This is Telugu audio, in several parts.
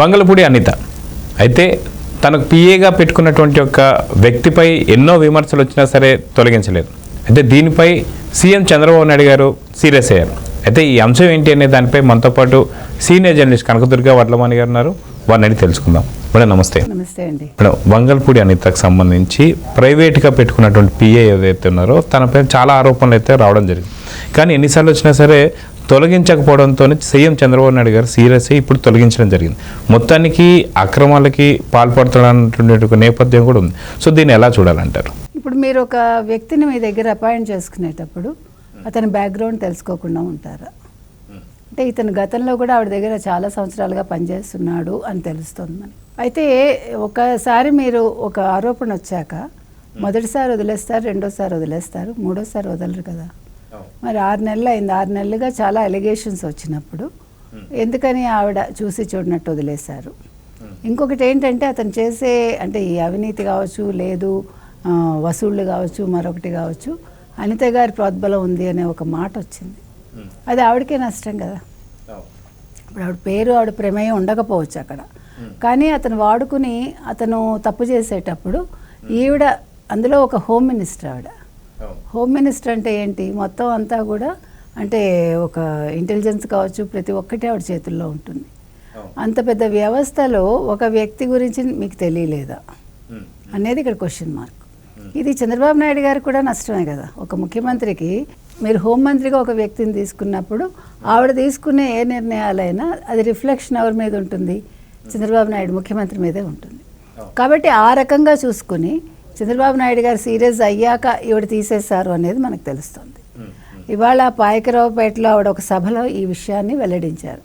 వంగలపూడి అనిత. అయితే తనకు పిఏగా పెట్టుకున్నటువంటి ఒక వ్యక్తిపై ఎన్నో విమర్శలు వచ్చినా సరే తొలగించలేదు. అయితే దీనిపై సీఎం చంద్రబాబు నాయుడు గారు సీరియస్ అయ్యారు. అయితే ఈ అంశం ఏంటి అనే దానిపై మనతో పాటు సీనియర్ జర్నలిస్ట్ కనకదుర్గ వడ్లమాని గారు ఉన్నారు. వారిని అడిగి తెలుసుకుందాం. మేడం నమస్తే. నమస్తే అండి. మేడం వంగల్పూడి అనితకు సంబంధించి ప్రైవేట్గా పెట్టుకున్నటువంటి పిఏ ఏదైతే ఉన్నారో తనపై చాలా ఆరోపణలు అయితే రావడం జరిగింది. కానీ ఎన్నిసార్లు వచ్చినా సరే తొలగించకపోవడంతో సీఎం చంద్రబాబు నాయుడు గారు సీరియస్ ఇప్పుడు తొలగించడం జరిగింది. మొత్తానికి అక్రమాలకి పాల్పడుతున్నటువంటి నేపథ్యం కూడా ఉంది. సో దీన్ని ఎలా చూడాలంటారు? ఇప్పుడు మీరు ఒక వ్యక్తిని మీ దగ్గర అపాయింట్ చేసుకునేటప్పుడు అతని బ్యాక్గ్రౌండ్ తెలుసుకోకుండా ఉంటారా? అంటే ఇతను గతంలో కూడా ఆవిడ దగ్గర చాలా సంవత్సరాలుగా పనిచేస్తున్నాడు అని తెలుస్తుంది మనకి అయితే ఒకసారి మీరు ఒక ఆరోపణ వచ్చాక మొదటిసారి వదిలేస్తారు రెండోసారి వదిలేస్తారు మూడోసారి వదలరు కదా. మరి ఆరు నెలలు అయింది. ఆరు నెలలుగా చాలా ఎలిగేషన్స్ వచ్చినప్పుడు ఎందుకని ఆవిడ చూసి చూడనట్టు వదిలేశారు? ఇంకొకటి ఏంటంటే అతను చేసే అంటే ఈ అవినీతి కావచ్చు లేదు వసూళ్ళు కావచ్చు మరొకటి కావచ్చు అనిత గారి ప్రోద్బలం ఉంది అనే ఒక మాట వచ్చింది. అది ఆవిడకే నష్టం కదా? ఇప్పుడు ఆవిడ పేరు ఆవిడ ప్రమేయం ఉండకపోవచ్చు అక్కడ. కానీ అతను వాడుకుని అతను తప్పు చేసేటప్పుడు ఈవిడ అందులో ఒక హోమ్ మినిస్టర్ ఆవిడ. హోమ్ మినిస్టర్ అంటే ఏంటి? మొత్తం అంతా కూడా అంటే ఒక ఇంటెలిజెన్స్ కావచ్చు ప్రతి ఒక్కటి ఆవిడ చేతుల్లో ఉంటుంది. అంత పెద్ద వ్యవస్థలో ఒక వ్యక్తి గురించి మీకు తెలియలేదా? అనేది ఇక్కడ క్వశ్చన్ మార్క్ ఇది చంద్రబాబు నాయుడు గారికి కూడా నష్టమే కదా. ఒక ముఖ్యమంత్రికి మీరు హోంమంత్రిగా ఒక వ్యక్తిని తీసుకున్నప్పుడు ఆవిడ తీసుకునే ఏ నిర్ణయాలైనా అది రిఫ్లెక్షన్ ఎవరి మీద ఉంటుంది? చంద్రబాబు నాయుడు ముఖ్యమంత్రి మీదే ఉంటుంది. కాబట్టి ఆ రకంగా చూసుకుని చంద్రబాబు నాయుడు గారు సీరియస్ అయ్యాక ఈవిడ తీసేశారు అనేది మనకు తెలుస్తుంది. ఇవాళ పాయకరావుపేటలో ఆవిడ ఒక సభలో ఈ విషయాన్ని వెల్లడించారు.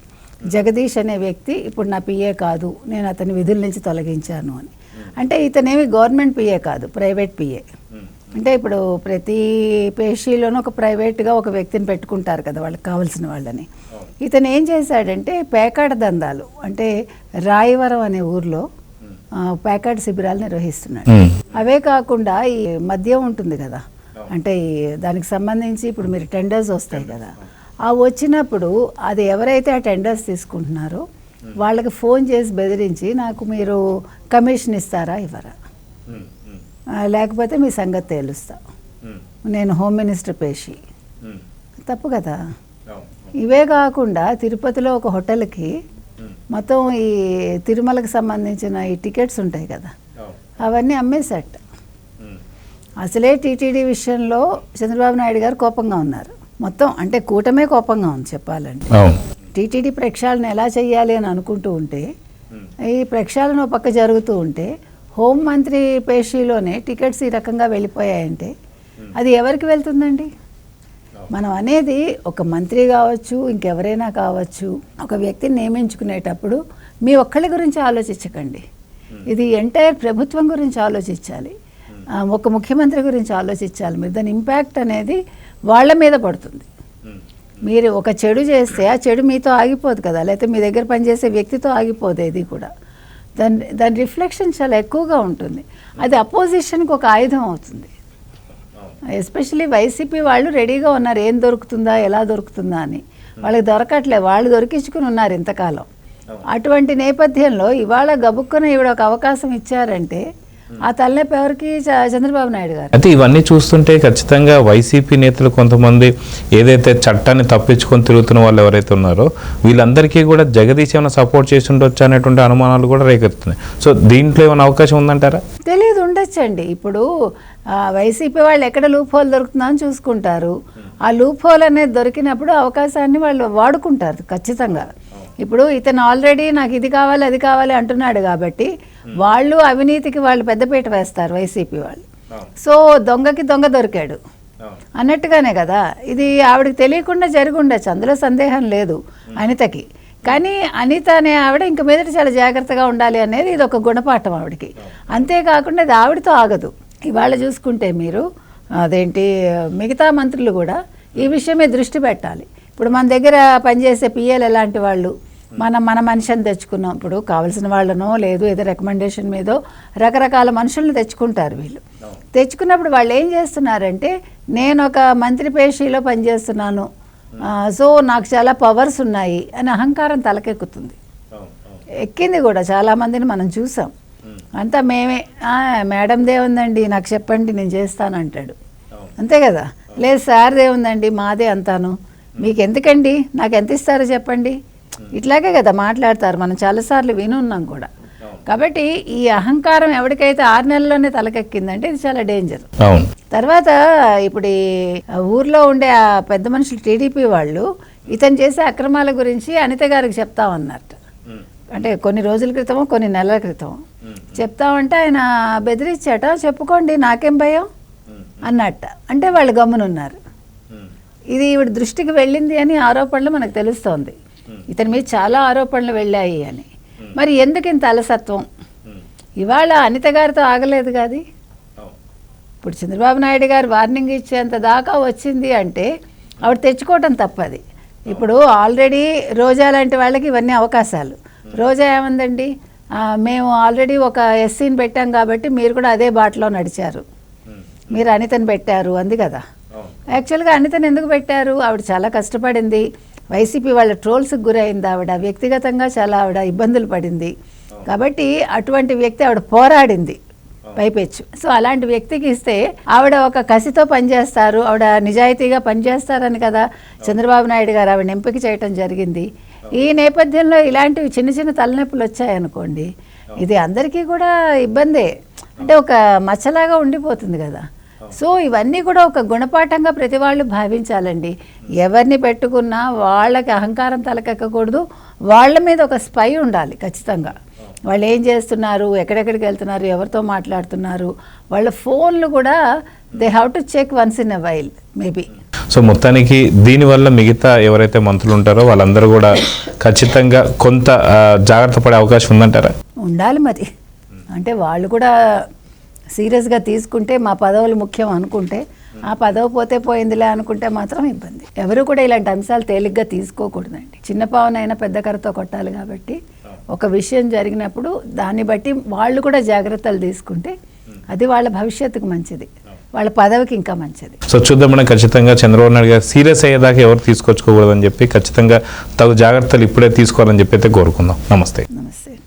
జగదీష్ అనే వ్యక్తి ఇప్పుడు నా పిఏ కాదు నేను అతని విధుల నుంచి తొలగించాను అని. అంటే ఇతనేమి గవర్నమెంట్ పిఏ కాదు ప్రైవేట్ పిఏ. అంటే ఇప్పుడు ప్రతి పేషీలోనూ ఒక ప్రైవేట్గా ఒక వ్యక్తిని పెట్టుకుంటారు కదా వాళ్ళకి కావాల్సిన వాళ్ళని. ఇతను ఏం చేశాడంటే పేకాట దందాలు అంటే రాయవరం అనే ఊర్లో ఆ, పేకాట శిబిరాలు నిర్వహిస్తున్నాడు. అవే కాకుండా ఈ మద్యం ఉంటుంది కదా. అంటే దానికి సంబంధించి ఇప్పుడు మీరు టెండర్స్ వస్తాయి కదా. ఆ వచ్చినప్పుడు అది ఎవరైతే ఆ టెండర్స్ తీసుకుంటున్నారో వాళ్ళకి ఫోన్ చేసి బెదిరించి నాకు మీరు కమిషన్ ఇస్తారా ఇవ్వరా? లేకపోతే మీ సంగతి తేలుస్తా. నేను హోమ్ మినిస్టర్ పేషి. తప్పు కదా. ఇవే కాకుండా తిరుపతిలో ఒక హోటల్కి మొత్తం ఈ తిరుమలకు సంబంధించిన ఈ టికెట్స్ ఉంటాయి కదా. అవన్నీ అమ్మేశాట అసలే టీటీడీ విషయంలో చంద్రబాబు నాయుడు గారు కోపంగా ఉన్నారు. మొత్తం అంటే కూటమే కోపంగా ఉంది చెప్పాలంటే. టీటీడీ ప్రక్షాళన ఎలా చేయాలి అని అనుకుంటూ ఉంటే ఈ ప్రక్షాళన ఒక పక్క జరుగుతూ ఉంటే హోం మంత్రి పేషీలోనే టికెట్స్ ఈ రకంగా వెళ్ళిపోయాయంటే అది ఎవరికి వెళ్తుందండి? మనం అనేది ఒక మంత్రి కావచ్చు ఇంకెవరైనా కావచ్చు ఒక వ్యక్తిని నియమించుకునేటప్పుడు మీ ఒక్కళ్ళ గురించి ఆలోచించకండి. ఇది ఎంటైర్ ప్రభుత్వం గురించి ఆలోచించాలి. ఆ, ఒక ముఖ్యమంత్రి గురించి ఆలోచించాలి. మీరు దాని ఇంపాక్ట్ అనేది వాళ్ళ మీద పడుతుంది. మీరు ఒక చెడు చేస్తే ఆ చెడు మీతో ఆగిపోదు కదా. లేకపోతే మీ దగ్గర పనిచేసే వ్యక్తితో ఆగిపోదు ఇది కూడా. దాని దాని రిఫ్లెక్షన్ చాలా ఎక్కువగా ఉంటుంది. అది అపోజిషన్కి ఒక ఆయుధం అవుతుంది. ఎస్పెషలీ వైసీపీ వాళ్ళు రెడీగా ఉన్నారు ఏం దొరుకుతుందా ఎలా దొరుకుతుందా అని. వాళ్ళకి దొరకట్లే వాళ్ళు దొరికించుకుని ఉన్నారు ఇంతకాలం. అటువంటి నేపథ్యంలో ఇవాళ గబుక్కున ఈవిడ ఒక అవకాశం ఇచ్చారంటే ఆ తలనొప్పి ఎవరికి? చ- చంద్రబాబు నాయుడు గారు అయితే ఇవన్నీ చూస్తుంటే ఖచ్చితంగా వైసీపీ నేతలు కొంతమంది ఏదైతే చట్టాన్ని తప్పించుకొని తిరుగుతున్న వాళ్ళు ఎవరైతే ఉన్నారో వీళ్ళందరికీ కూడా జగదీశ్ ఏమైనా సపోర్ట్ చేసి ఉండొచ్చు అనేటువంటి అనుమానాలు కూడా రేకెత్తున్నాయి సో దీంట్లో ఏమైనా అవకాశం ఉందంటారా? తెలియదు ఉండొచ్చండి. ఇప్పుడు వైసీపీ వాళ్ళు ఎక్కడ లూప్ హోల్ దొరుకుతుందో అని చూసుకుంటారు. ఆ లూప్ హోల్ అనేది దొరికినప్పుడు అవకాశాన్ని వాళ్ళు వాడుకుంటారు ఖచ్చితంగా. ఇప్పుడు ఇతను ఆల్రెడీ నాకు ఇది కావాలి అది కావాలి అంటున్నాడు కాబట్టి వాళ్ళు అవినీతికి వాళ్ళు పెద్దపీట వేస్తారు వైసీపీ వాళ్ళు. సో దొంగకి దొంగ దొరికాడు. అన్నట్టుగానే కదా ఇది ఆవిడకి తెలియకుండా జరిగి ఉండొచ్చు అందులో సందేహం లేదు అనితకి. కానీ అనిత అనే ఆవిడ ఇంక మీదట చాలా జాగ్రత్తగా ఉండాలి అనేది ఇది ఒక గుణపాఠం ఆవిడకి. అంతేకాకుండా ఇది ఆవిడతో ఆగదు. ఇవాళ చూసుకుంటే మీరు అదేంటి మిగతా మంత్రులు కూడా ఈ విషయమే దృష్టి పెట్టాలి. ఇప్పుడు మన దగ్గర పనిచేసే పిఎల్ ఎలాంటి వాళ్ళు? మనం మన మనిషిని తెచ్చుకున్నాం. ఇప్పుడు కావాల్సిన వాళ్ళనో లేదు ఏదో రికమెండేషన్ మీదో రకరకాల మనుషులను తెచ్చుకుంటారు వీళ్ళు. తెచ్చుకున్నప్పుడు వాళ్ళు ఏం చేస్తున్నారంటే నేను ఒక మంత్రి పేషీలో పనిచేస్తున్నాను. సో నాకు చాలా పవర్స్ ఉన్నాయి అని అహంకారం తలకెక్కుతుంది. ఎక్కింది కూడా చాలా మందిని మనం చూసాం. అంతా మేమే. "ఆ, మేడందే ఉందండి నాకు చెప్పండి నేను చేస్తాను అంటాడు. అంతే కదా? లేదు సార్దే ఉందండి మాదే అంతాను. మీకు ఎందుకండి నాకు ఎంత ఇస్తారో చెప్పండి ఇట్లాగే కదా మాట్లాడతారు మనం చాలాసార్లు వినున్నాం కూడా. కాబట్టి ఈ అహంకారం ఎవరికైతే ఆరు నెలల్లోనే తలకెక్కిందంటే ఇది చాలా డేంజర్. అవును. తర్వాత ఇప్పుడు ఊర్లో ఉండే ఆ పెద్ద మనుషులు టీడీపీ వాళ్ళు ఇతను చేసే అక్రమాల గురించి అనిత గారికి చెప్తామన్నట్టు అంటే కొన్ని రోజుల క్రితమో కొన్ని నెలల క్రితం చెప్తామంటే ఆయన బెదిరించాట చెప్పుకోండి నాకేం భయం? అన్నట్ట. అంటే వాళ్ళు గమ్మునున్నారు. ఇది ఈవిడ దృష్టికి వెళ్ళింది అని ఆరోపణలు మనకు తెలుస్తోంది. ఇతని మీద చాలా ఆరోపణలు వెళ్ళాయి అని. మరి ఎందుకు ఇంత అలసత్వం? ఇవాళ అనిత గారితో ఆగలేదు కాది. ఇప్పుడు చంద్రబాబు నాయుడు గారు వార్నింగ్ ఇచ్చేంత దాకా వచ్చింది అంటే ఆవిడ తెచ్చుకోవటం తప్పది. ఇప్పుడు ఆల్రెడీ రోజా లాంటి వాళ్ళకి ఇవన్నీ అవకాశాలు. రోజా ఏమందండి? "ఆ, మేము ఆల్రెడీ ఒక ఎస్సీని పెట్టాం కాబట్టి మీరు కూడా అదే బాటలో నడిచారు. మీరు అనితని పెట్టారు అంది కదా. యాక్చువల్గా అనితని ఎందుకు పెట్టారు? ఆవిడ చాలా కష్టపడింది. వైసీపీ వాళ్ళ ట్రోల్స్కి గురైంది ఆవిడ. వ్యక్తిగతంగా చాలా ఆవిడ ఇబ్బందులు పడింది. కాబట్టి అటువంటి వ్యక్తి ఆవిడ పోరాడింది పైపెచ్చు. సో అలాంటి వ్యక్తికి ఇస్తే ఆవిడ ఒక కసితో పనిచేస్తారు. ఆవిడ నిజాయితీగా పనిచేస్తారని కదా చంద్రబాబు నాయుడు గారు ఆవిడ ఎంపిక చేయటం జరిగింది. ఈ నేపథ్యంలో ఇలాంటివి చిన్న చిన్న తలనొప్పులు వచ్చాయనుకోండి ఇది అందరికీ కూడా ఇబ్బందే. అంటే ఒక మచ్చలాగా ఉండిపోతుంది కదా. సో ఇవన్నీ కూడా ఒక గుణపాఠంగా ప్రతి వాళ్ళు భావించాలండి. ఎవరిని పెట్టుకున్నా వాళ్ళకి అహంకారం తలకెక్కకూడదు. వాళ్ళ మీద ఒక స్పై ఉండాలి ఖచ్చితంగా. వాళ్ళు ఏం చేస్తున్నారు ఎక్కడెక్కడికి వెళ్తున్నారు ఎవరితో మాట్లాడుతున్నారు వాళ్ళ ఫోన్లు కూడా they have to check once in a while maybe so మొత్తానికి దీనివల్ల మిగతా ఎవరైతే మంత్రులు ఉంటారో వాళ్ళందరూ కూడా ఖచ్చితంగా కొంత జాగ్రత్త పడే అవకాశం ఉందంటారా? ఉండాలి మరి. అంటే వాళ్ళు కూడా సీరియస్గా తీసుకుంటే మా పదవులు ముఖ్యం అనుకుంటే ఆ పదవి పోతే పోయిందిలే అనుకుంటే మాత్రం ఇబ్బంది. ఎవరు కూడా ఇలాంటి అంశాలు తేలిగ్గా తీసుకోకూడదండి. చిన్న పావునైనా పెద్ద కర్రతో కొట్టాలి కాబట్టి ఒక విషయం జరిగినప్పుడు దాన్ని బట్టి వాళ్ళు కూడా జాగ్రత్తలు తీసుకుంటే అది వాళ్ళ భవిష్యత్తుకు మంచిది. వాళ్ళ పదవికి ఇంకా మంచిది. సో చూద్దాం మనం ఖచ్చితంగా చంద్రబాబు నాయుడు గారు సీరియస్ అయ్యేదాకా ఎవరు తీసుకొచ్చుకోకూడదని చెప్పి ఖచ్చితంగా తగు జాగ్రత్తలు ఇప్పుడే తీసుకోవాలని చెప్పి అయితే కోరుకుందాం. నమస్తే. నమస్తే.